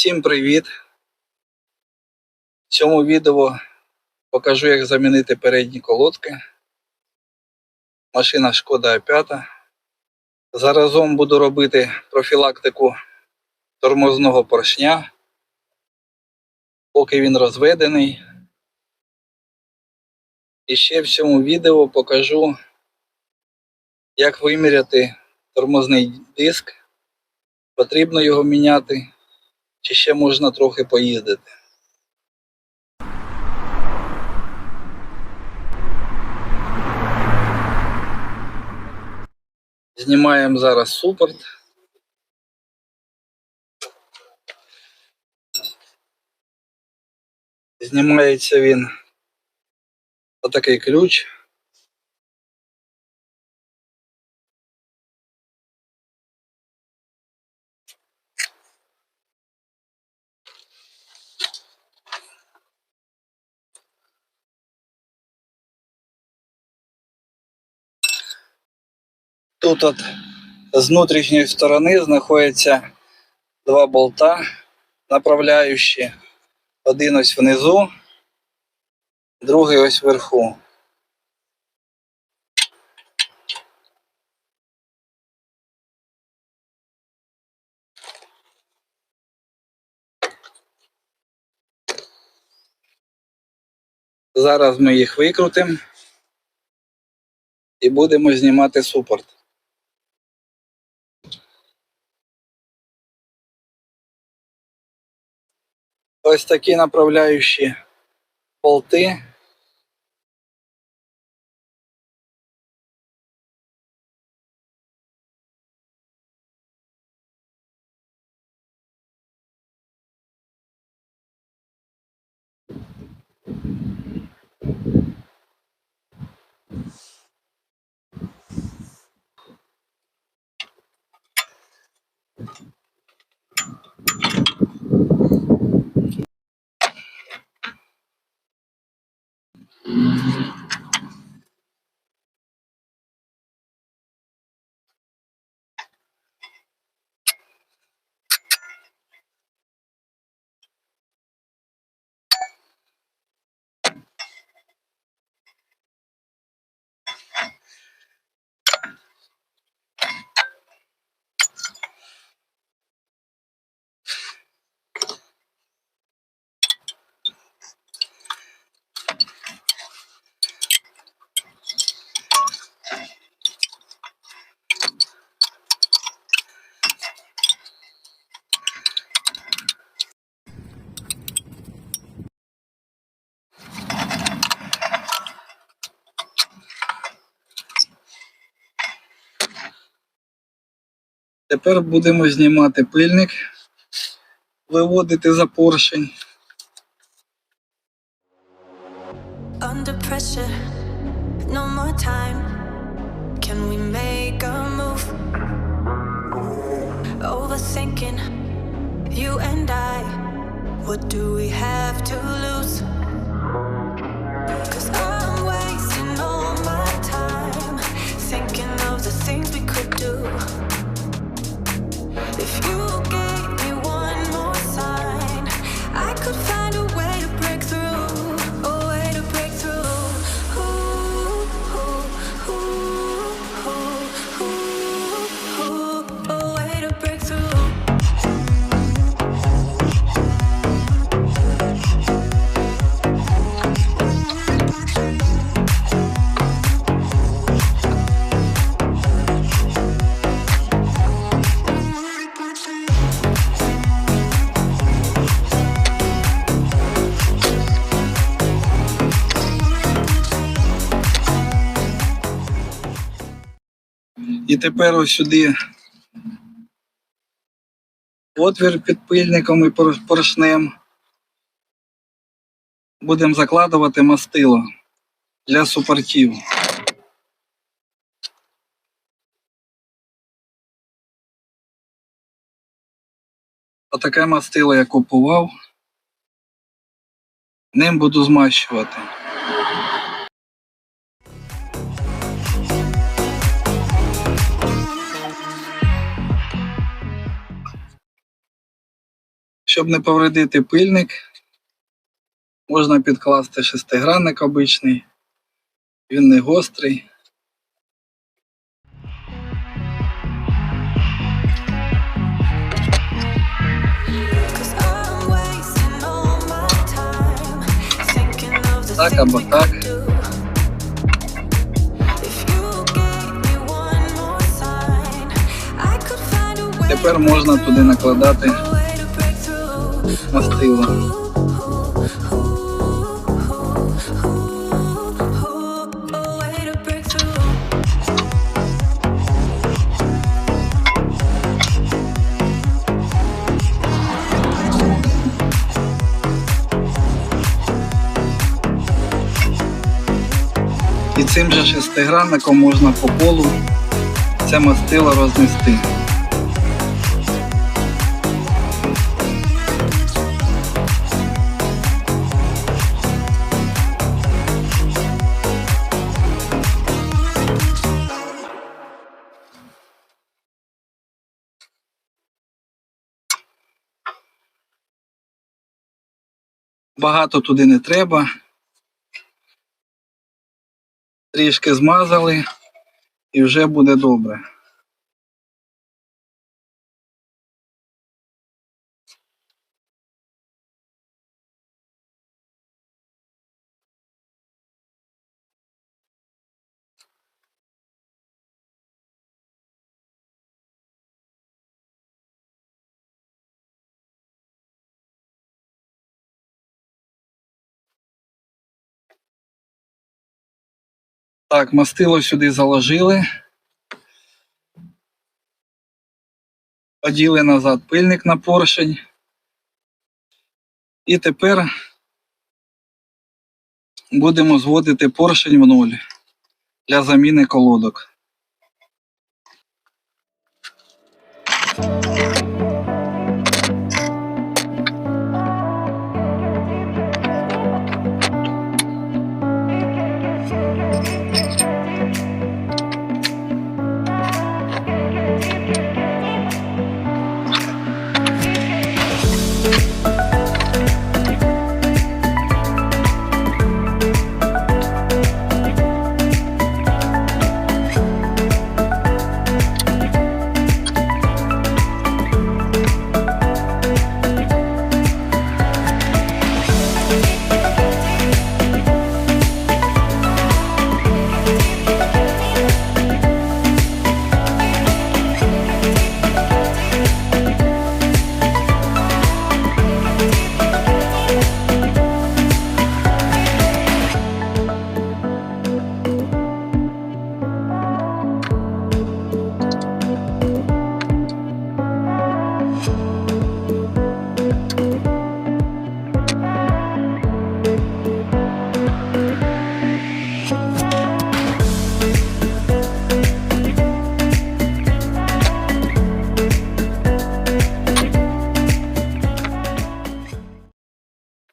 Всім привіт! В цьому відео покажу, як замінити передні колодки. Машина Шкода А5. Заразом буду робити профілактику тормозного поршня, поки він розведений. І ще в цьому відео покажу, як виміряти тормозний диск. Потрібно його міняти, чи ще можна трохи поїздити. Знімаємо зараз супорт. Знімається він отакий ключ. Тут от з внутрішньої сторони знаходяться два болта направляючі. Один ось внизу, другий ось вверху. Зараз ми їх викрутимо і будемо знімати супорт. Ось такі направляючі болти. Тепер будемо знімати пильник, виводити за поршень. Under pressure, no more time. Can we make a move? Overthinking, you and I. What do we have to lose? Cause I'm wasting all my time thinking of the things we could do. If you тепер ось сюди отвір під пильником і поршнем. Будемо закладувати мастило для супортів. Отаке мастило я купував. Ним буду змащувати. Щоб не повредити пильник, можна підкласти шестигранник обичний. Він не гострий. Так або так. Тепер можна туди накладати through. І цим же шестигранником можна по полу це мастило рознести. Багато туди не треба. Трішки змазали і вже буде добре. Так, мастило сюди заложили. Оділи назад пильник на поршень. І тепер будемо зводити поршень в нуль для заміни колодок.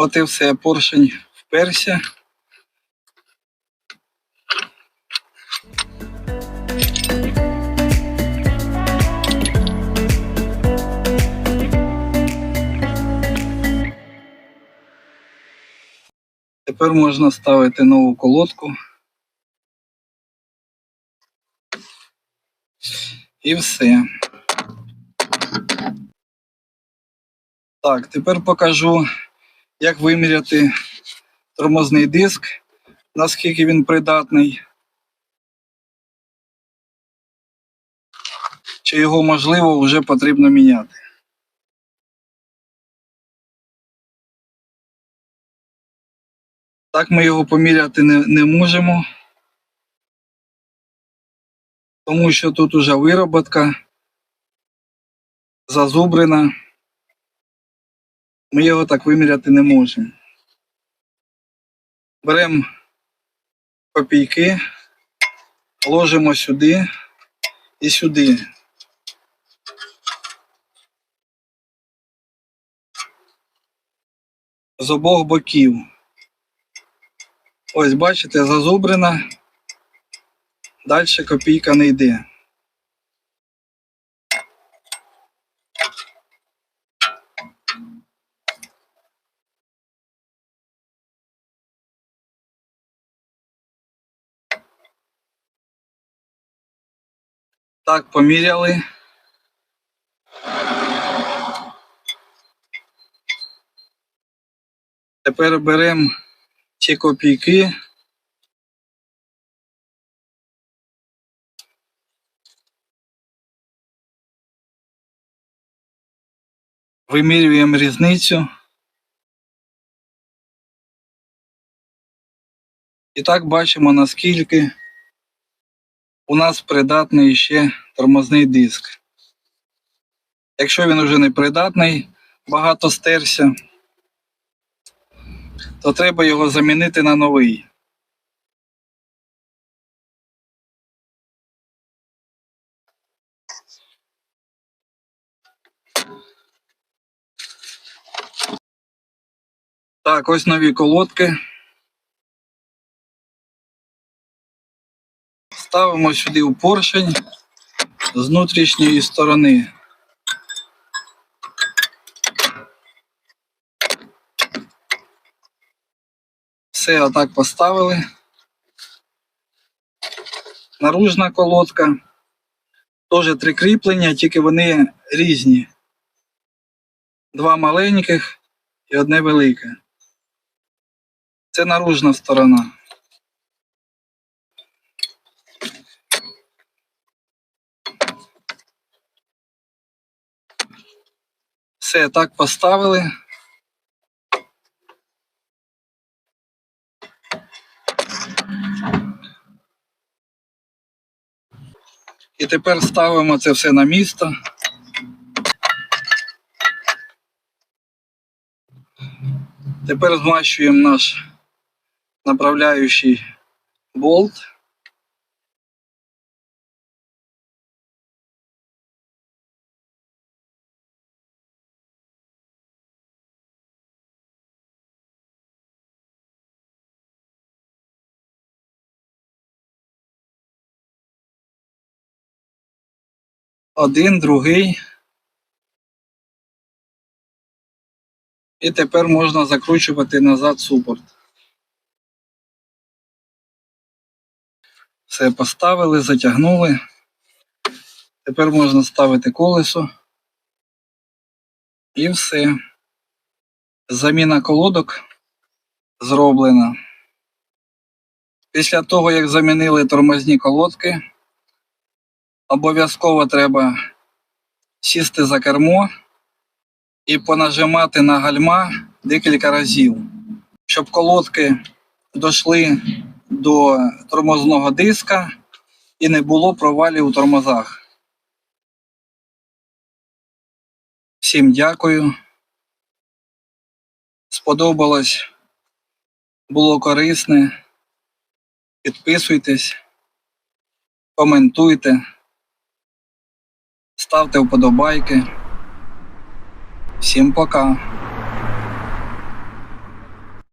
От і все, поршень вперся. Тепер можна ставити нову колодку. І все. Так, тепер покажу, як виміряти тормозний диск, наскільки він придатний. Чи його можливо вже потрібно міняти. Так ми його поміряти не, не можемо, тому що тут уже вироботка зазубрена. Ми його так виміряти не можемо. Беремо копійки, ложимо сюди і сюди. З обох боків. Ось, бачите, зазубрена. Далі копійка не йде. Так, поміряли. Тепер беремо ці копійки. Вимірюємо різницю. І так бачимо, наскільки у нас придатний ще тормозний диск. Якщо він вже не придатний, багато стерся, то треба його замінити на новий. Так, ось нові колодки. Ставимо сюди у поршень з внутрішньої сторони. Все отак поставили. Наружна колодка. Теж три кріплення, тільки вони різні. Два маленьких і одне велике. Це наружна сторона. Все так поставили. І тепер ставимо це все на місто. Тепер змащуємо наш направляючий болт. Один, другий. І тепер можна закручувати назад супорт. Все поставили, затягнули. Тепер можна ставити колесо. І все. Заміна колодок зроблена. Після того, як замінили тормозні колодки, обов'язково треба сісти за кермо і понажимати на гальма декілька разів, щоб колодки дійшли до тормозного диска і не було провалів у тормозах. Всім дякую. Сподобалось, було корисне. Підписуйтесь, коментуйте, ставте вподобайки. Всім пока.